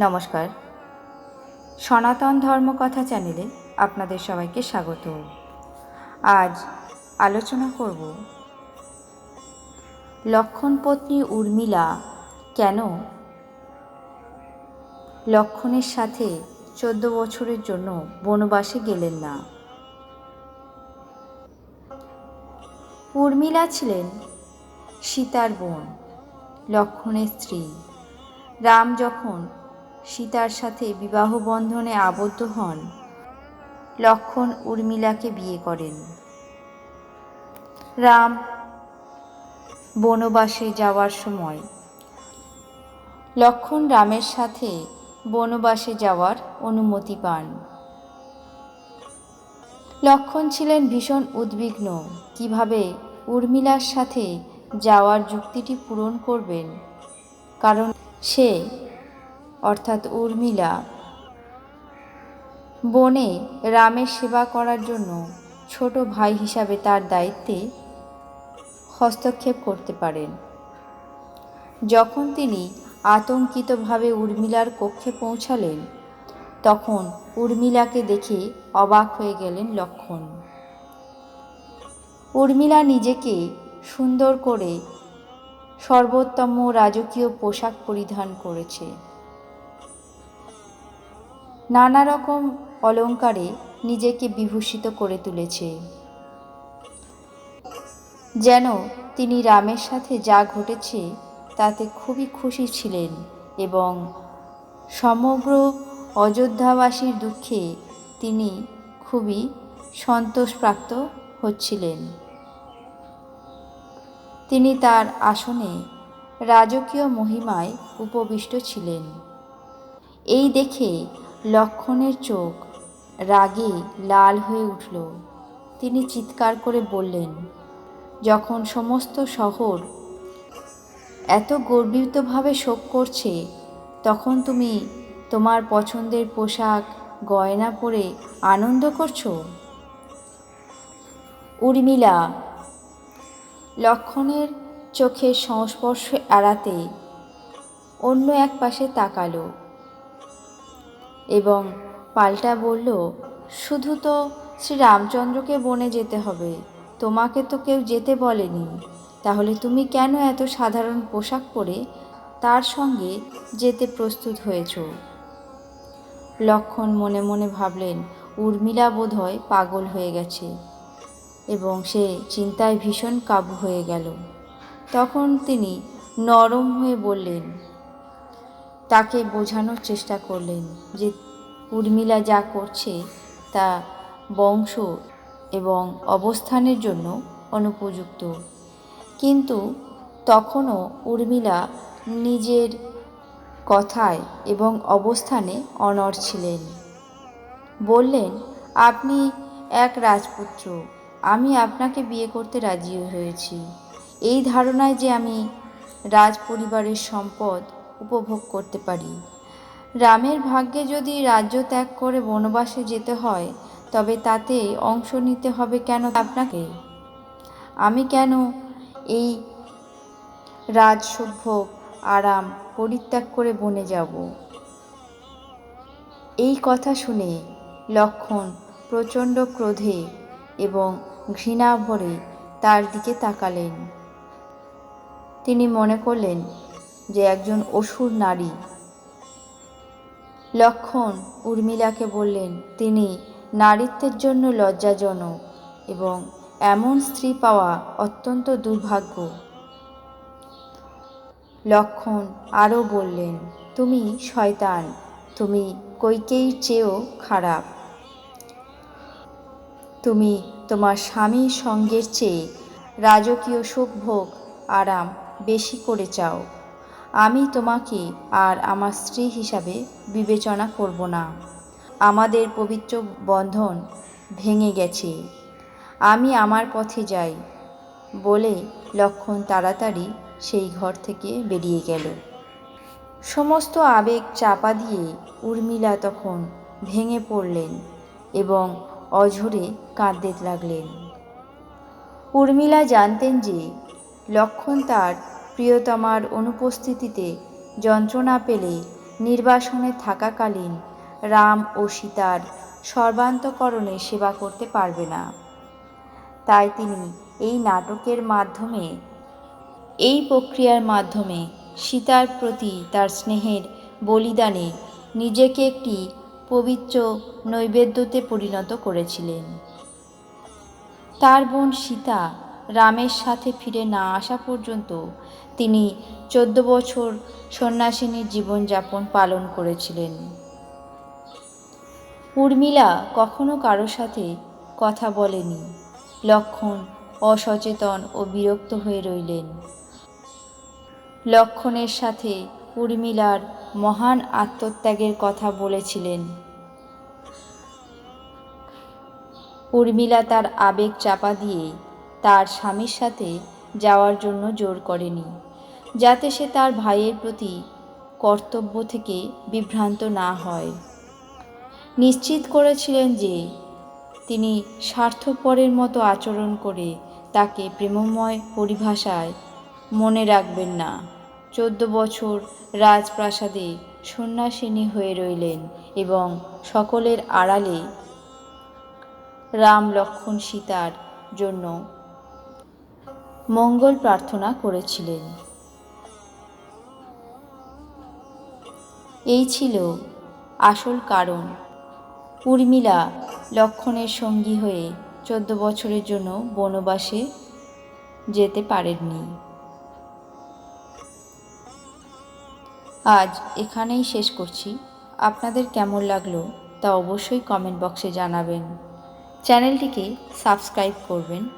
নমস্কার। সনাতন ধর্মকথা চ্যানেলে আপনাদের সবাইকে স্বাগত। আজ আলোচনা করব, লক্ষণ পত্নী উর্মিলা কেন লক্ষণের সাথে চোদ্দ বছরের জন্য বনবাসে গেলেন না? উর্মিলা ছিলেন সীতার বোন, লক্ষণের স্ত্রী। রাম যখন সীতার সাথে বিবাহ বন্ধনে আবদ্ধ হন। লক্ষণ উর্মিলাকে বিয়ে করেন। রাম বনবাসে যাওয়ার সময়। লক্ষণ রামের সাথে বনবাসে যাওয়ার অনুমতি পান। লক্ষণ ছিলেন ভীষণ উদ্বিগ্ন। কীভাবে উর্মিলার সাথে যাওয়ার যুক্তিটি পূরণ করবেন? কারণ সে অর্থাৎ উর্মিলা। বনে রামের সেবা করার জন্য ছোট ভাই হিসাবে তার দায়িত্বে হস্তক্ষেপ করতে পারেন। যখন তিনি আতঙ্কিতভাবে উর্মিলার কক্ষে পৌঁছালেন, তখন উর্মিলাকে দেখে অবাক হয়ে গেলেন লক্ষণ। উর্মিলা নিজেকে সুন্দর করে সর্বোত্তম রাজকীয় পোশাক পরিধান করেছে। নানা রকম অলঙ্কারে নিজেকে বিভূষিত করে তুলেছে। যেন তিনি রামের সাথে যা ঘটেছে, তাতে খুবই খুশি ছিলেন এবং সমগ্র অযোধ্যাবাসীর দুঃখে তিনি খুবই সন্তোষপ্রাপ্ত হচ্ছিলেন। তিনি তার আসনে রাজকীয় মহিমায় উপবিষ্ট ছিলেন। এই দেখে লক্ষণের চোখ রাগে লাল হয়ে উঠল। তিনি চিৎকার করে বললেন, যখন সমস্ত শহর এত গর্বিতভাবে শোক করছে, তখন তুমি তোমার পছন্দের পোশাক, গয়না পরে আনন্দ করছ? উর্মিলা লক্ষণের চোখের সংস্পর্শ এড়াতে অন্য এক পাশে তাকালো। এবং পাল্টা বলল, শুধু তো শ্রী রামচন্দ্রকে বনে যেতে হবে। তোমাকে তো কেউ যেতে বলেনি। তাহলে তুমি কেন এত সাধারণ পোশাক পরে তার সঙ্গে যেতে প্রস্তুত হয়েছ? লক্ষণ মনে মনে ভাবলেন, উর্মিলা বোধহয় পাগল হয়ে গেছে। এবং সে চিন্তায় ভীষণ কাবু হয়ে গেল। তখন তিনি নরম হয়ে বললেন তাকে বোঝানোর চেষ্টা করলেন যে উর্মিলা যা করছে তা বংশ এবং অবস্থানের জন্য অনুপযুক্ত। কিন্তু তখনও উর্মিলা নিজের কথায় এবং অবস্থানে অনড় ছিলেন। বললেন, আপনি এক রাজপুত্র, আমি আপনাকে বিয়ে করতে রাজি হয়েছি। এই ধারণায় যে আমি রাজ পরিবারের সম্পদ উপভোগ করতে পারি। রামের ভাগ্যে যদি রাজ্য ত্যাগ করে বনবাসে যেতে হয়, তবে তাতে অংশ নিতে হবে কেন আপনাকে? আমি কেন এই রাজসভ্য আরাম পরিত্যাগ করে বনে যাব? এই কথা শুনে লক্ষণ প্রচণ্ড ক্রোধে এবং ঘৃণা ভরে তার দিকে তাকালেন। তিনি মনে করলেন যে একজন অসুর নারী। লক্ষণ উর্মিলাকে বললেন, তিনি নারীত্বের জন্য লজ্জাজনক এবং এমন স্ত্রী পাওয়া অত্যন্ত দুর্ভাগ্য। লক্ষণ আরও বললেন, তুমি শয়তান, তুমি কৈকেয়ীর চেয়েও খারাপ। তুমি তোমার স্বামীর সঙ্গের চেয়ে রাজকীয় সুখভোগ আরাম বেশি করে চাও। আমি তোমাকে আর আমার স্ত্রী হিসাবে বিবেচনা করব না। আমাদের পবিত্র বন্ধন ভেঙে গেছে। আমি আমার পথে যাই, বলে লক্ষণ তাড়াতাড়ি সেই ঘর থেকে বেরিয়ে গেল। সমস্ত আবেগ চাপা দিয়ে উর্মিলা তখন ভেঙে পড়লেন এবং অঝরে কাঁদতে লাগলেন। উর্মিলা জানতেন যে লক্ষণ তার প্রিয়তমার অনুপস্থিতিতে যন্ত্রণা পেলে নির্বাসনে থাকাকালীন রাম ও সীতার সর্বান্তকরণে সেবা করতে পারবে না। তাই তিনি এই নাটকের মাধ্যমে, এই প্রক্রিয়ার মাধ্যমে সীতার প্রতি তার স্নেহের বলিদানে নিজেকে একটি পবিত্র নৈবেদ্যতে পরিণত করেছিলেন। তার বোন সীতা রামের সাথে ফিরে না আসা পর্যন্ত তিনি চোদ্দ বছর সন্ন্যাসিনীর জীবনযাপন পালন করেছিলেন। উর্মিলা কখনো কারও সাথে কথা বলেনি। লক্ষণ অসচেতন ও বিরক্ত হয়ে রইলেন। লক্ষণের সাথে উর্মিলার মহান আত্মত্যাগের কথা বলেছিলেন। উর্মিলা তার আবেগ চাপা দিয়ে তার স্বামীর সাথে যাওয়ার জন্য জোর করেনি, যাতে সে তার ভাইয়ের প্রতি কর্তব্য থেকে বিভ্রান্ত না হয়। নিশ্চিত করেছিলেন যে, তিনি স্বার্থপরের মতো আচরণ করে তাকে প্রেমময় পরিভাষায় মনে রাখবেন না। চোদ্দ বছর রাজপ্রাসাদে সন্ন্যাসিনী হয়ে রইলেন এবং সকলের আড়ালে রাম লক্ষণ সীতার জন্য মঙ্গল প্রার্থনা করেছিলেন। এই ছিল আসল কারণ। উর্মিলা লক্ষণের সঙ্গী হয়ে চোদ্দ বছরের জন্য বনবাসে যেতে পারেননি। আজ এখানেই শেষ করছি। আপনাদের কেমন লাগল তা অবশ্যই কমেন্ট বক্সে জানাবেন। চ্যানেলটিকে সাবস্ক্রাইব করবেন।